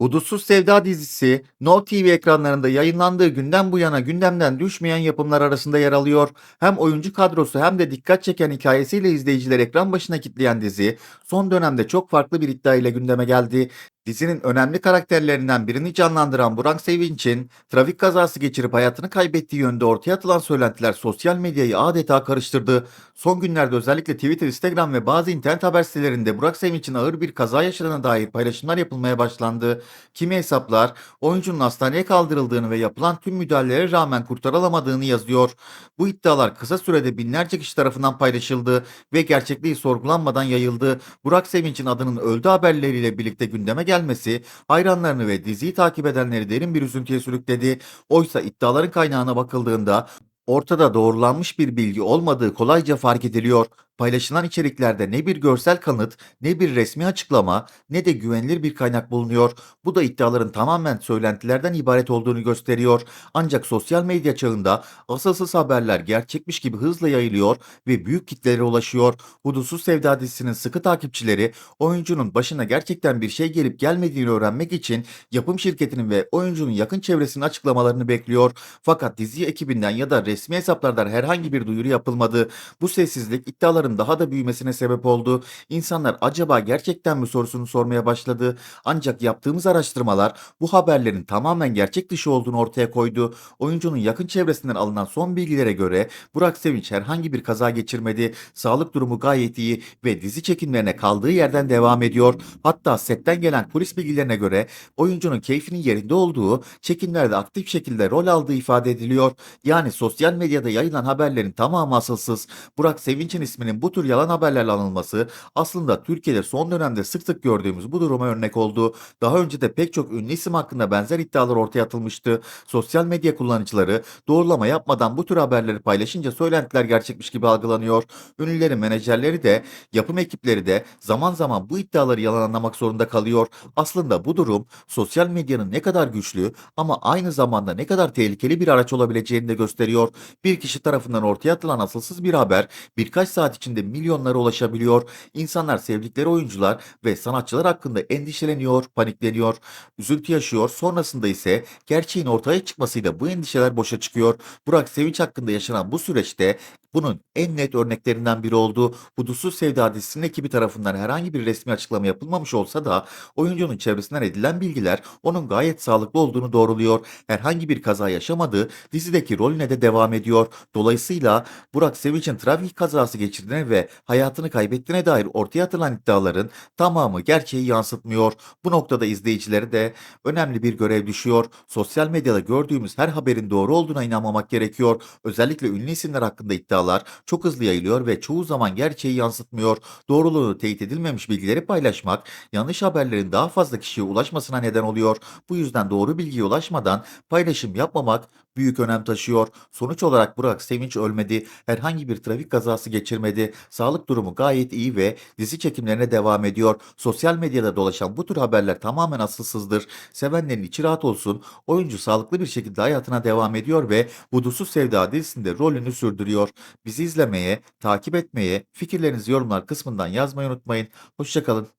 Hudutsuz Sevda dizisi No TV ekranlarında yayınlandığı günden bu yana gündemden düşmeyen yapımlar arasında yer alıyor. Hem oyuncu kadrosu hem de dikkat çeken hikayesiyle izleyiciler ekran başına kitleyen dizi son dönemde çok farklı bir iddia ile gündeme geldi. Dizinin önemli karakterlerinden birini canlandıran Burak Sevinç'in trafik kazası geçirip hayatını kaybettiği yönde ortaya atılan söylentiler sosyal medyayı adeta karıştırdı. Son günlerde özellikle Twitter, Instagram ve bazı internet haber sitelerinde Burak Sevinç'in ağır bir kaza yaşadığına dair paylaşımlar yapılmaya başlandı. Kimi hesaplar oyuncunun hastaneye kaldırıldığını ve yapılan tüm müdahalelere rağmen kurtarılamadığını yazıyor. Bu iddialar kısa sürede binlerce kişi tarafından paylaşıldı ve gerçekliği sorgulanmadan yayıldı. Burak Sevinç'in adının öldü haberleriyle birlikte gündeme gelmesi hayranlarını ve diziyi takip edenleri derin bir üzüntüye sürükledi. Oysa iddiaların kaynağına bakıldığında ortada doğrulanmış bir bilgi olmadığı kolayca fark ediliyor. Paylaşılan içeriklerde ne bir görsel kanıt, ne bir resmi açıklama, ne de güvenilir bir kaynak bulunuyor. Bu da iddiaların tamamen söylentilerden ibaret olduğunu gösteriyor. Ancak sosyal medya çağında asılsız haberler gerçekmiş gibi hızla yayılıyor ve büyük kitlelere ulaşıyor. Hudutsuz Sevda dizisinin sıkı takipçileri oyuncunun başına gerçekten bir şey gelip gelmediğini öğrenmek için yapım şirketinin ve oyuncunun yakın çevresinin açıklamalarını bekliyor. Fakat dizi ekibinden ya da resmi hesaplardan herhangi bir duyuru yapılmadı. Bu sessizlik iddiaların daha da büyümesine sebep oldu. İnsanlar acaba gerçekten mi sorusunu sormaya başladı. Ancak yaptığımız araştırmalar bu haberlerin tamamen gerçek dışı olduğunu ortaya koydu. Oyuncunun yakın çevresinden alınan son bilgilere göre Burak Sevinç herhangi bir kaza geçirmedi. Sağlık durumu gayet iyi ve dizi çekimlerine kaldığı yerden devam ediyor. Hatta setten gelen kulis bilgilerine göre oyuncunun keyfinin yerinde olduğu, çekimlerde aktif şekilde rol aldığı ifade ediliyor. Yani sosyal medyada yayılan haberlerin tamamı asılsız. Burak Sevinç'in isminin bu tür yalan haberlerle anılması aslında Türkiye'de son dönemde sık sık gördüğümüz bu duruma örnek oldu. Daha önce de pek çok ünlü isim hakkında benzer iddialar ortaya atılmıştı. Sosyal medya kullanıcıları doğrulama yapmadan bu tür haberleri paylaşınca söylentiler gerçekmiş gibi algılanıyor. Ünlülerin menajerleri de yapım ekipleri de zaman zaman bu iddiaları yalanlamak zorunda kalıyor. Aslında bu durum sosyal medyanın ne kadar güçlü ama aynı zamanda ne kadar tehlikeli bir araç olabileceğini de gösteriyor. Bir kişi tarafından ortaya atılan asılsız bir haber birkaç saat içinde milyonlara ulaşabiliyor. İnsanlar sevdikleri oyuncular ve sanatçılar hakkında endişeleniyor, panikleniyor, üzüntü yaşıyor. Sonrasında ise gerçeğin ortaya çıkmasıyla bu endişeler boşa çıkıyor. Burak Sevinç hakkında yaşanan bu süreçte bunun en net örneklerinden biri oldu. Hudutsuz Sevda dizisinin ekibi tarafından herhangi bir resmi açıklama yapılmamış olsa da oyuncunun çevresinden edilen bilgiler onun gayet sağlıklı olduğunu doğruluyor. Herhangi bir kaza yaşamadığı dizideki rolüne de devam ediyor. Dolayısıyla Burak Sevinç'in trafik kazası geçirdiğine ve hayatını kaybettiğine dair ortaya atılan iddiaların tamamı gerçeği yansıtmıyor. Bu noktada izleyicilere de önemli bir görev düşüyor. Sosyal medyada gördüğümüz her haberin doğru olduğuna inanmamak gerekiyor. Özellikle ünlü isimler hakkında iddialar çok hızlı yayılıyor ve çoğu zaman gerçeği yansıtmıyor. Doğruluğu teyit edilmemiş bilgileri paylaşmak yanlış haberlerin daha fazla kişiye ulaşmasına neden oluyor. Bu yüzden doğru bilgiye ulaşmadan paylaşım yapmamak büyük önem taşıyor. Sonuç olarak Burak Sevinç ölmedi. Herhangi bir trafik kazası geçirmedi. Sağlık durumu gayet iyi ve dizi çekimlerine devam ediyor. Sosyal medyada dolaşan bu tür haberler tamamen asılsızdır. Sevenlerin içi rahat olsun. Oyuncu sağlıklı bir şekilde hayatına devam ediyor ve Hudutsuz Sevda dizisinde rolünü sürdürüyor. Bizi izlemeye, takip etmeye, fikirlerinizi yorumlar kısmından yazmayı unutmayın. Hoşçakalın.